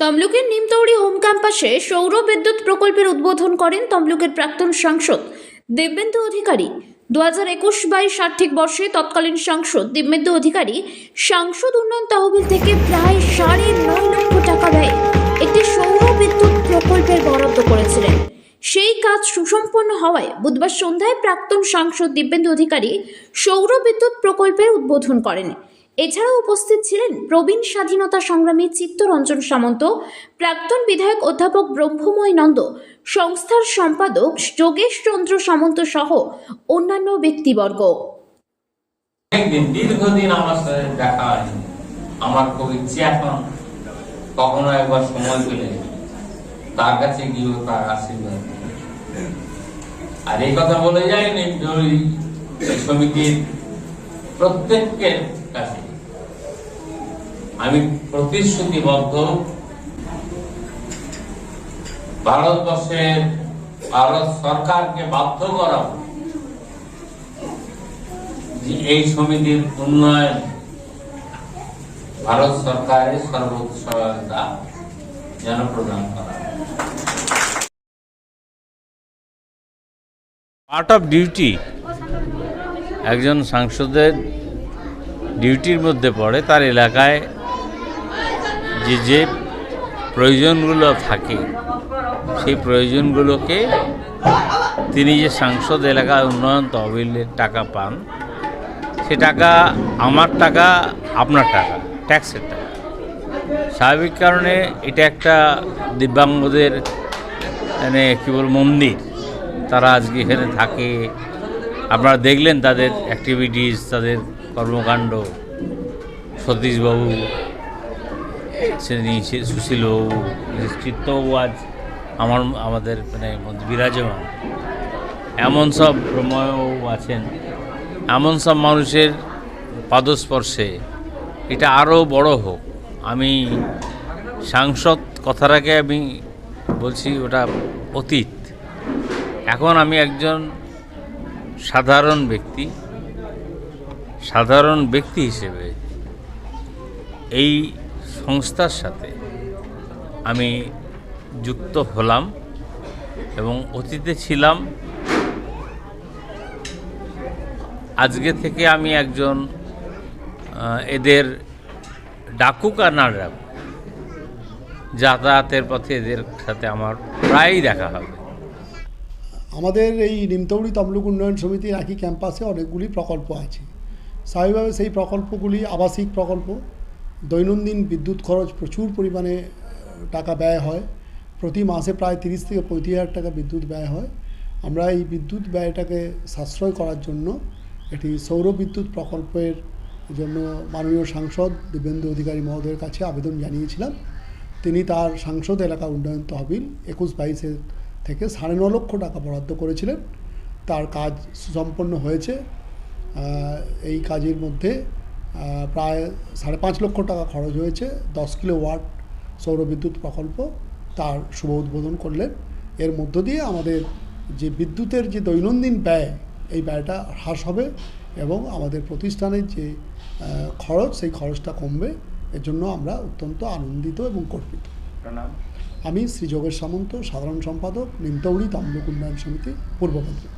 তমলুকের নিমতৌড়ি হোম ক্যাম্পাসে সৌর বিদ্যুৎ প্রকল্পের উদ্বোধন করেন তমলুকের প্রাক্তন সাংসদ দিব্যেন্দু অধিকারী। দু হাজার একুশ বাইশ আর্থিক বর্ষে তৎকালীন সাংসদ দিব্যেন্দু অধিকারী সাংসদ উন্নয়ন তহবিল থেকে প্রায় সাড়ে নয় লক্ষ টাকা ব্যয়ে একটি সৌর বিদ্যুৎ প্রকল্পের বরাদ্দ করেছিলেন। সেই কাজ সুসম্পন্ন হওয়ায় বুধবার সন্ধ্যায় প্রাক্তন সাংসদ দিব্যেন্দু অধিকারী সৌর বিদ্যুৎ প্রকল্পের উদ্বোধন করেন। এছাড়াও উপস্থিত ছিলেন প্রবীণ স্বাধীনতা সংগ্রামী চিত্তরঞ্জন সামন্ত, প্রাক্তন বিধায়ক অধ্যাপক ব্রহ্মময় নন্দ, সংস্থার সম্পাদক যোগেশ চন্দ্র সামন্ত সহ অন্যান্য ব্যক্তিবর্গ। দীর্ঘদিন আমার সাথে দেখা হয়নি। আমার খুব ইচ্ছে এখন কখনো একবার সময় পেলে তার কাছে তার আশীর্বাদ আর এই কথা বলে যায়নি প্রত্যেকের কাছে। আমি প্রতিশ্রুতিবদ্ধ। ভারতবর্ষের ভারত সরকারকে বাধ্য করা যে এই সমিতির উন্নয়ন ভারত সরকারের সর্বোচ্চ সহায়তা যেন প্রদান করা পার্ট অফ ডিউটি একজন সাংসদের ডিউটির মধ্যে পড়ে, তার এলাকায় যে যে প্রয়োজনগুলো থাকে, সেই প্রয়োজনগুলোকে তিনি যে সাংসদ এলাকায় উন্নয়ন তহবিলের টাকা পান, সে টাকা আমার টাকা, আপনার টাকা, ট্যাক্সের টাকা। স্বাভাবিক কারণে এটা একটা দিব্যাঙ্গদের মানে কী বল মন্দির। তারা আজকে এখানে থাকে। আপনারা দেখলেন তাদের অ্যাক্টিভিটিস তাদের কর্মকাণ্ড। সতীশবাবু শ্রেণি সুশীলবাবু চিত্তবাবু আজ আমার, আমাদের মানে বিরাজমান। এমন সব প্রময়বাবু আছেন, এমন সব মানুষের পাদস্পর্শে। এটা আরও বড় হোক। আমি সাংসদ কথাটাকে আমি বলছি, ওটা অতীত। এখন আমি একজন সাধারণ ব্যক্তি সাধারণ ব্যক্তি হিসেবে এই সংস্থার সাথে আমি যুক্ত হলাম এবং অতীতে ছিলাম। আজকে থেকে আমি একজন এদের ডাকুক আর না যাতায়াতের পথে এদের সাথে আমার প্রায়ই দেখা হবে। আমাদের এই নিমতৌড়ি তমলুক উন্নয়ন সমিতির একই ক্যাম্পাসে অনেকগুলি প্রকল্প আছে। স্বাভাবিকভাবে সেই প্রকল্পগুলি আবাসিক প্রকল্প। দৈনন্দিন বিদ্যুৎ খরচ প্রচুর পরিমাণে টাকা ব্যয় হয়। প্রতি মাসে প্রায় তিরিশ থেকে পঁয়ত্রিশ হাজার টাকা বিদ্যুৎ ব্যয় হয়। আমরা এই বিদ্যুৎ ব্যয়টাকে সাশ্রয় করার জন্য একটি সৌর বিদ্যুৎ প্রকল্পের জন্য মাননীয় সাংসদ দিব্যেন্দু অধিকারী মহোদয়ের কাছে আবেদন জানিয়েছিলাম। তিনি তার সাংসদ এলাকা উন্নয়ন তহবিল একুশ বাইশের থেকে সাড়ে ন লক্ষ টাকা বরাদ্দ করেছিলেন। তার কাজ সুসম্পন্ন হয়েছে। এই কাজের মধ্যে প্রায় সাড়ে পাঁচ লক্ষ টাকা খরচ হয়েছে। দশ কিলো ওয়াট সৌর বিদ্যুৎ প্রকল্প তার শুভ উদ্বোধন করলেন। এর মধ্য দিয়ে আমাদের যে বিদ্যুতের যে দৈনন্দিন ব্যয় এই ব্যয়টা হ্রাস হবে এবং আমাদের প্রতিষ্ঠানের যে খরচ সেই খরচটা কমবে। এর জন্য আমরা অত্যন্ত আনন্দিত এবং গর্বিত। আমি শ্রী যোগেশ সামন্ত সাধারণ সম্পাদক নিমতৌড়ি তমলুক উন্নয়ন সমিতি পূর্ব মেদিনীপুর।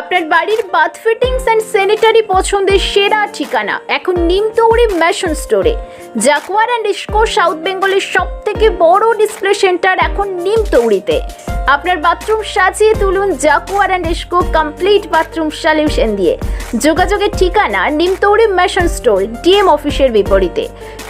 আপনার বাড়ির বাথ ফিটিংস অ্যান্ড স্যানিটারি পছন্দের সেরা ঠিকানা এখন নিমতৌড়ি ম্যাশন স্টোরে জাকুয়ার অ্যান্ড ইস্কো সাউথ বেঙ্গলের সব থেকে বড় ডিসপ্লে সেন্টার এখন নিমতৌড়িতে। আপনার বাথরুম সাজিয়ে তুলুন Jaquar and Essco complete bathroom solution দিয়ে। যোগাযোগের ঠিকানা নিমতৌড়ি ম্যাশন স্টোর, ডিএম অফিসের বিপরীতে।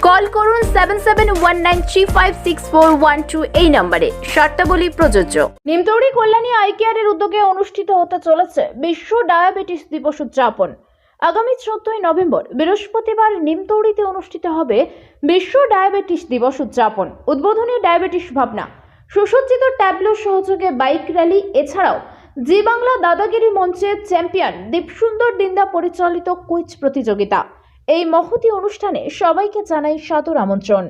কল করুন seven seven one nine three five six four one two এই নম্বরে। শর্তাবলী প্রযোজ্য। নিমতৌড়ি কল্যাণী আই কেয়ারের উদ্যোগে অনুষ্ঠিত হতে চলেছে বিশ্ব ডায়াবেটিস দিবস উদযাপন। আগামী চোদ্দই নভেম্বর বৃহস্পতিবার নিমতৌড়িতে অনুষ্ঠিত হবে বিশ্ব ডায়াবেটিস দিবস উদযাপন। উদ্বোধনী ডায়াবেটিস ভাবনা। সুসজ্জিত ট্যাবলো সহযোগে বাইক র্যালি, এছাড়াও জি বাংলা দাদাগিরি মঞ্চের চ্যাম্পিয়ন দীপসুন্দর দিন্দা পরিচালিত কুইজ প্রতিযোগিতা। এই মহতি অনুষ্ঠানে সবাইকে জানাই সাদর আমন্ত্রণ।